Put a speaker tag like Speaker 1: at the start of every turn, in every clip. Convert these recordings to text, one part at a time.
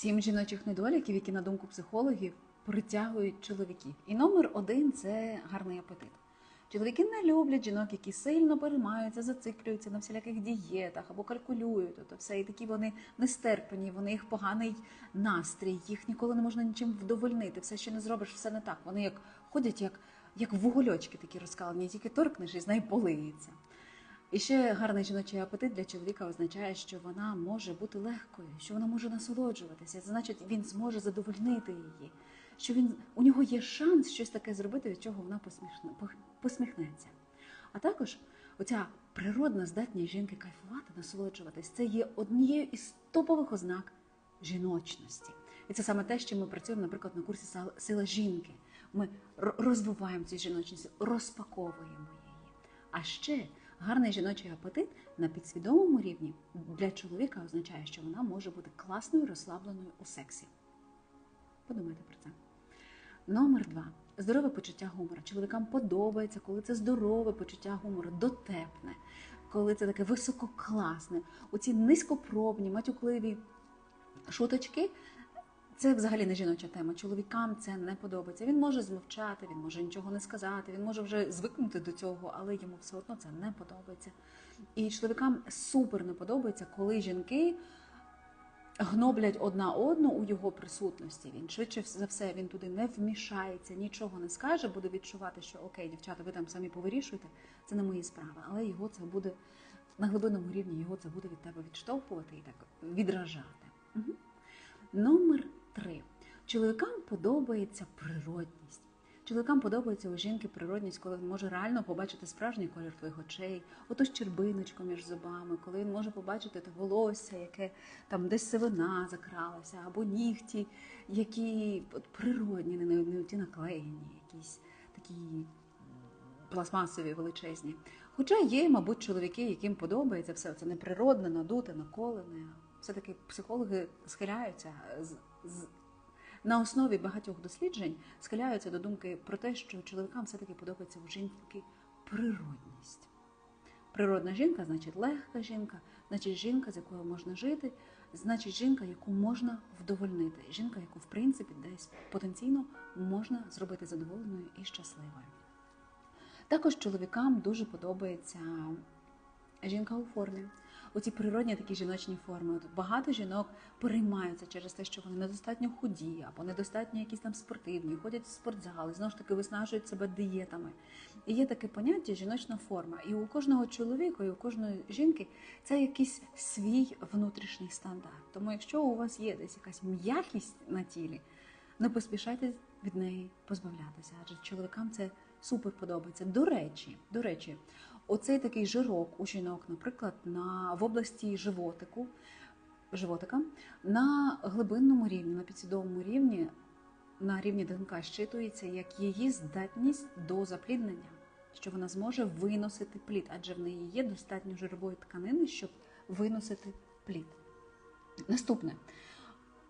Speaker 1: Сім жіночих недоліків, які, на думку психологів, притягують чоловіків. І номер один це гарний апетит. Чоловіки не люблять жінок, які сильно переймаються, зациклюються на всіляких дієтах або калькулюють. Тобто все і такі вони нестерпні, вони їх поганий настрій, їх ніколи не можна нічим вдовольнити. Все, що не зробиш, все не так. Вони як ходять, як, як вугольочки такі розкалені, тільки торкнеш і з неї полиється. І ще гарний жіночий апетит для чоловіка означає, що вона може бути легкою, що вона може насолоджуватися. Це значить, він зможе задовольнити її, що він у нього є шанс щось таке зробити, від чого вона посміхнеться. А також оця природна здатність жінки кайфувати, насолоджуватись, це є однією із топових ознак жіночності. І це саме те, що ми працюємо, наприклад, на курсі «Сила- жінки. Ми розвиваємо цю жіночність, розпаковуємо її. А ще гарний жіночий апетит на підсвідомому рівні для чоловіка означає, що вона може бути класною, розслабленою у сексі. Подумайте про це. Номер два здорове почуття гумору. Чоловікам подобається, коли це здорове почуття гумору, дотепне, коли це таке висококласне. Оці низькопробні, матюкливі шуточки. Це взагалі не жіноча тема. Чоловікам це не подобається. Він може змовчати, він може нічого не сказати, він може вже звикнути до цього, але йому все одно це не подобається. І чоловікам супер не подобається, коли жінки гноблять одна одну у його присутності. Він швидше за все він туди не вмішається, нічого не скаже, буде відчувати, що окей, дівчата, ви там самі повирішуєте, це не мої справи. Але його це буде на глибинному рівні, його це буде від тебе відштовхувати і так відражати. Угу. Номер три. Чоловікам подобається природність. Чоловікам подобається у жінки природність, коли він може реально побачити справжній колір твоїх очей, ото щербиночку між зубами, коли він може побачити те волосся, яке там десь сивина закралася, або нігті, які от, природні, не, не, ті наклеєні, якісь такі пластмасові величезні. Хоча є, мабуть, чоловіки, яким подобається все це неприродне, надуте, наколене. Все-таки психологи схиляються з, з на основі багатьох досліджень схиляються до думки про те, що чоловікам все-таки подобається у жінки природність. Природна жінка значить легка жінка, значить жінка, з якою можна жити, значить жінка, яку можна вдовольнити, жінка, яку в принципі десь потенційно можна зробити задоволеною і щасливою. Також чоловікам дуже подобається жінка у формі. Оці природні такі жіночні форми. От багато жінок переймаються через те, що вони недостатньо худі або недостатньо якісь там спортивні, ходять в спортзали, знову ж таки виснажують себе дієтами. І є таке поняття жіночна форма. І у кожного чоловіка, і у кожної жінки це якийсь свій внутрішній стандарт. Тому, якщо у вас є десь якась м'якість на тілі, не поспішайте від неї позбавлятися, адже чоловікам це супер подобається. До речі, до речі, оцей такий жирок у жінок, наприклад, на в області животику, животика, на глибинному рівні, на підсвідомому рівні, на рівні ДНК щитується як її здатність до запліднення, що вона зможе виносити плід, адже в неї є достатньо жирової тканини, щоб виносити плід. Наступне.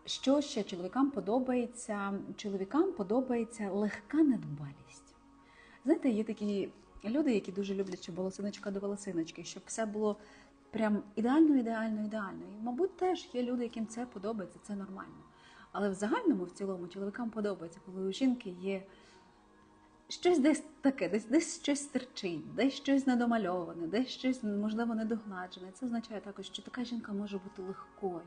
Speaker 1: Що ще чоловікам подобається? Чоловікам подобається легка недбалість. Знаєте, є такі люди, які дуже люблять, щоб волосиночка до волосиночки, щоб все було прям ідеально, ідеально, ідеально. І, мабуть, теж є люди, яким це подобається, це нормально. Але в загальному, в цілому, чоловікам подобається, коли у жінки є щось десь таке, десь десь щось стерчить, десь щось недомальоване, десь щось, можливо, недогладжене. Це означає також, що така жінка може бути легкою.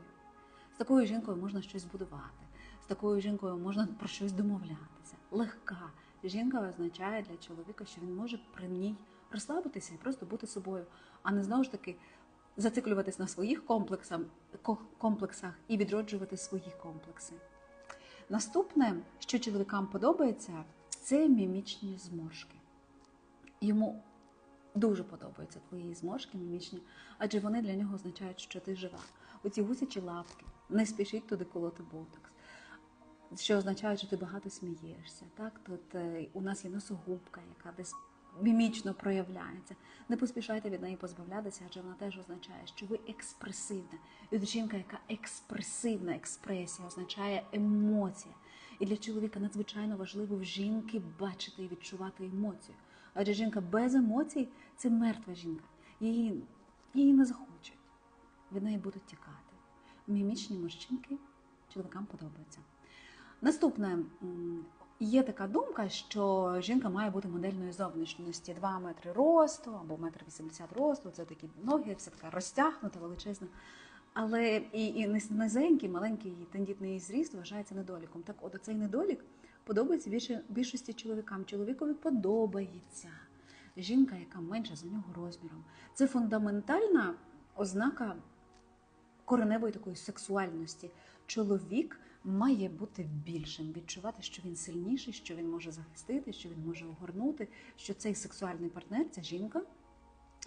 Speaker 1: З такою жінкою можна щось будувати, з такою жінкою можна про щось домовлятися. Легка жінка означає для чоловіка, що він може при ній розслабитися і просто бути собою, а не знову ж таки зациклюватись на своїх комплексах, комплексах і відроджувати свої комплекси. Наступне, що чоловікам подобається, це мімічні зморшки. Йому дуже подобаються твої зморшки мімічні, адже вони для нього означають, що ти жива. Оці гусячі лапки, не спішіть туди колоти ботокс, що означає, що ти багато смієшся. Так? Тут е, у нас є носогубка, яка десь мімічно проявляється. Не поспішайте від неї позбавлятися, адже вона теж означає, що ви експресивна. І жінка, яка експресивна експресія, означає емоція. І для чоловіка надзвичайно важливо в жінки бачити і відчувати емоцію. Адже жінка без емоцій це мертва жінка. Її, її не захочуть. Від неї будуть тікати. Мімічні морщинки чоловікам подобається. Наступне є така думка, що жінка має бути модельної зовнішності 2 метри росту або метр 80 росту. Це такі ноги, вся така розтягнута, величезна. Але і, і низенький, маленький тендітний зріст вважається недоліком. Так, от оцей недолік подобається більше більшості чоловікам. Чоловікові подобається жінка, яка менша за нього розміром. Це фундаментальна ознака кореневої такої сексуальності. Чоловік має бути більшим, відчувати, що він сильніший, що він може захистити, що він може огорнути, що цей сексуальний партнер, ця жінка,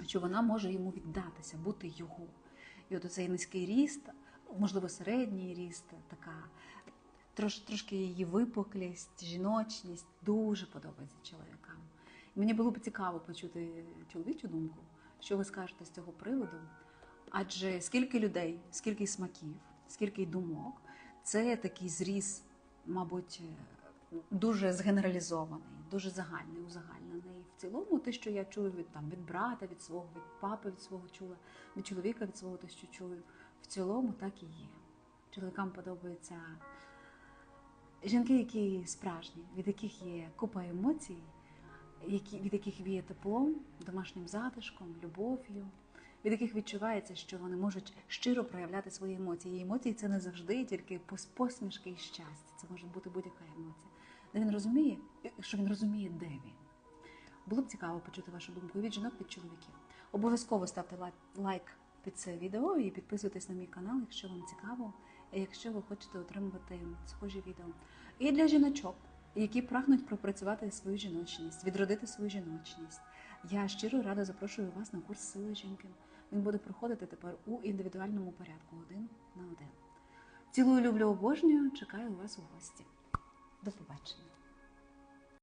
Speaker 1: що вона може йому віддатися, бути його. І от оцей низький ріст, можливо, середній ріст, така трош, трошки її випуклість, жіночність дуже подобається чоловікам. Мені було б цікаво почути чоловічу думку, що ви скажете з цього приводу. Адже скільки людей, скільки смаків, скільки думок, це такий зріз, мабуть, дуже згенералізований, дуже загальний, узагальнений. В цілому, те, що я чую від там від брата, від свого, від папи, від свого чула, від чоловіка, від свого те, що чую, в цілому так і є. Чоловікам подобаються жінки, які справжні, від яких є купа емоцій, які, від яких віє теплом, домашнім затишком, любов'ю, від яких відчувається, що вони можуть щиро проявляти свої емоції. І емоції це не завжди тільки пос- посмішки і щастя. Це може бути будь-яка емоція. Де він розуміє, що він розуміє, де він. Було б цікаво почути вашу думку від жінок, від чоловіків. Обов'язково ставте лай- лайк під це відео і підписуйтесь на мій канал, якщо вам цікаво, якщо ви хочете отримувати схожі відео. І для жіночок, які прагнуть пропрацювати свою жіночність, відродити свою жіночність. Я щиро радо запрошую вас на курс сили жінки. Він буде проходити тепер у індивідуальному порядку один на один. Цілую, люблю, обожнюю. Чекаю вас у гості. До побачення.